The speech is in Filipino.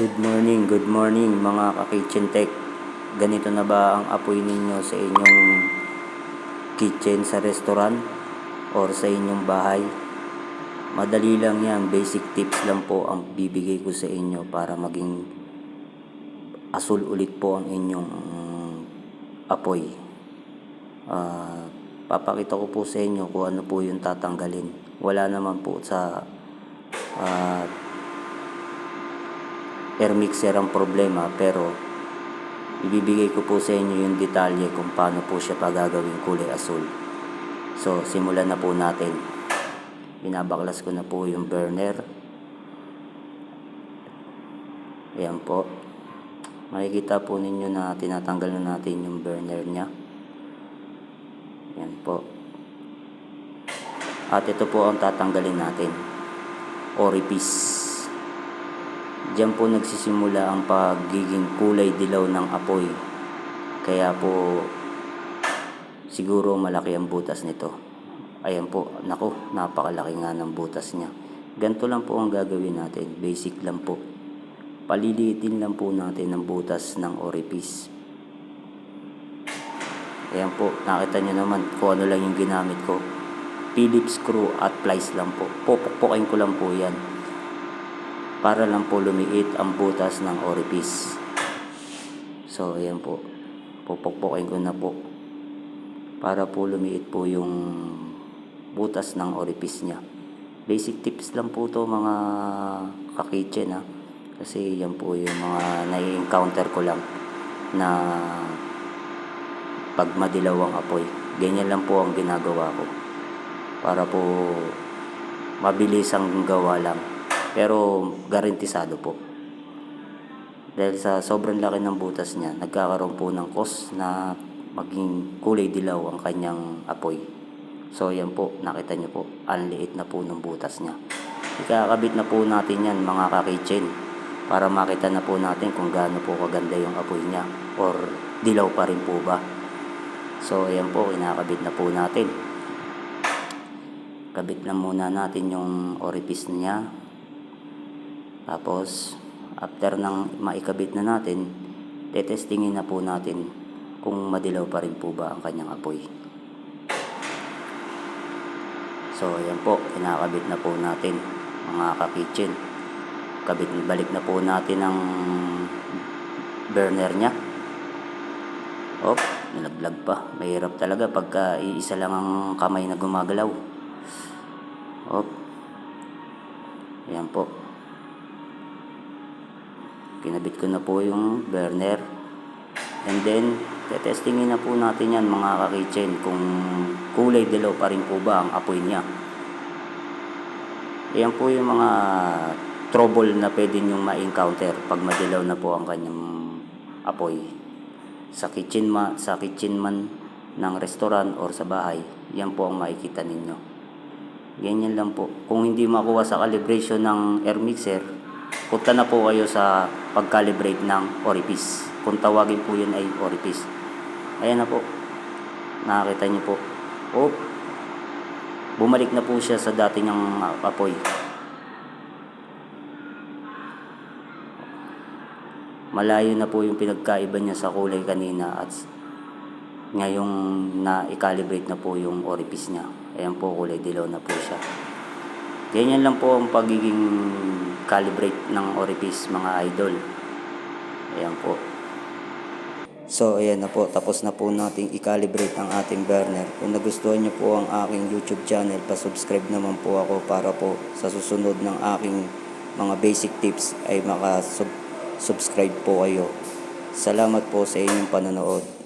Good morning, good morning mga ka-kitchen tech. Ganito na ba ang apoy ninyo sa inyong kitchen sa restaurant or sa inyong bahay? Madali lang yan, basic tips lang po ang bibigay ko sa inyo para maging asul ulit po ang inyong mm, apoy. Ah, papakita ko po sa inyo kung ano po yung tatanggalin. Wala naman po sa ah, air mixer ang problema pero ibibigay ko po sa inyo yung detalye kung paano po siya pagagawing kulay asul. So, simulan na po natin. Binabaklas ko na po yung burner. Ayan po. Makikita po ninyo na tinatanggal na natin yung burner niya. Ayan po. At ito po ang tatanggalin natin. Orifice. Diyan po nagsisimula ang pagiging kulay dilaw ng apoy. Kaya po siguro malaki ang butas nito. Ayan po, nako, napakalaki nga ng butas niya. Ganito lang po ang gagawin natin, basic lang po. Paliliitin lang po natin ang butas ng orifice. Ayan po, nakita nyo naman kung ano lang yung ginamit ko. Phillips screw at plies lang po. Pupukpukin ko lang po yan para lang po lumiit ang butas ng orifice. So, ayan po. Pupukpukin ko na po. Para po lumiit po yung butas ng orifice niya. Basic tips lang po to mga ka-kitchen ha. Kasi yan po yung mga nai-encounter ko lang na pag madilaw ang apoy. Ganyan lang po ang ginagawa ko. Para po mabilis ang gawa lang. Pero garantisado po. Dahil sa sobrang laki ng butas niya, nagkakaroon po ng cause na maging kulay dilaw ang kanyang apoy. So yan po, nakita niyo po, ang liit na po ng butas niya. Ikakabit na po natin yan mga ka-kitchen para makita na po natin kung gaano po kaganda yung apoy niya or dilaw pa rin po ba. So ayan po, kinakabit na po natin. Kabit lang muna natin yung orifice niya. Tapos, after nang maikabit na natin, tetestingin na po natin kung madilaw pa rin po ba ang kanyang apoy. So, ayan po, kinakabit na po natin mga ka-kitchen. Kabit, balik na po natin ang burner niya. Op, nilaglag pa. Mahirap talaga pagka iisa lang ang kamay na gumagalaw. Op. Ayan po. Kinabit ko na po yung burner. And then, tetestingin na po natin yan mga ka-kitchen kung kulay dilaw pa rin po ba ang apoy niya. Yan po yung mga trouble na pwede nyong ma-encounter pag madilaw na po ang kanyang apoy. Sa kitchen, ma sa kitchen man ng restaurant or sa bahay, yan po ang makikita ninyo. Ganyan lang po. Kung hindi makuha sa calibration ng air mixer, punta na po kayo sa pag-calibrate ng orifice. Kung tawagin po yun ay orifice. Ayan na po. Nakakita niyo po. Oh, bumalik na po siya sa dati niyang apoy. Malayo na po yung pinagkaiba niya sa kulay kanina at ngayong na-calibrate na po yung orifice niya. Ayan po, kulay dilaw na po siya. Ganyan lang po ang pagiging calibrate ng orifice mga idol. Ayan po. So, ayan na po. Tapos na po nating i-calibrate ang ating burner. Kung nagustuhan niyo po ang aking YouTube channel, pa-subscribe naman po ako para po sa susunod ng aking mga basic tips ay maka-subscribe po kayo. Salamat po sa inyong panonood.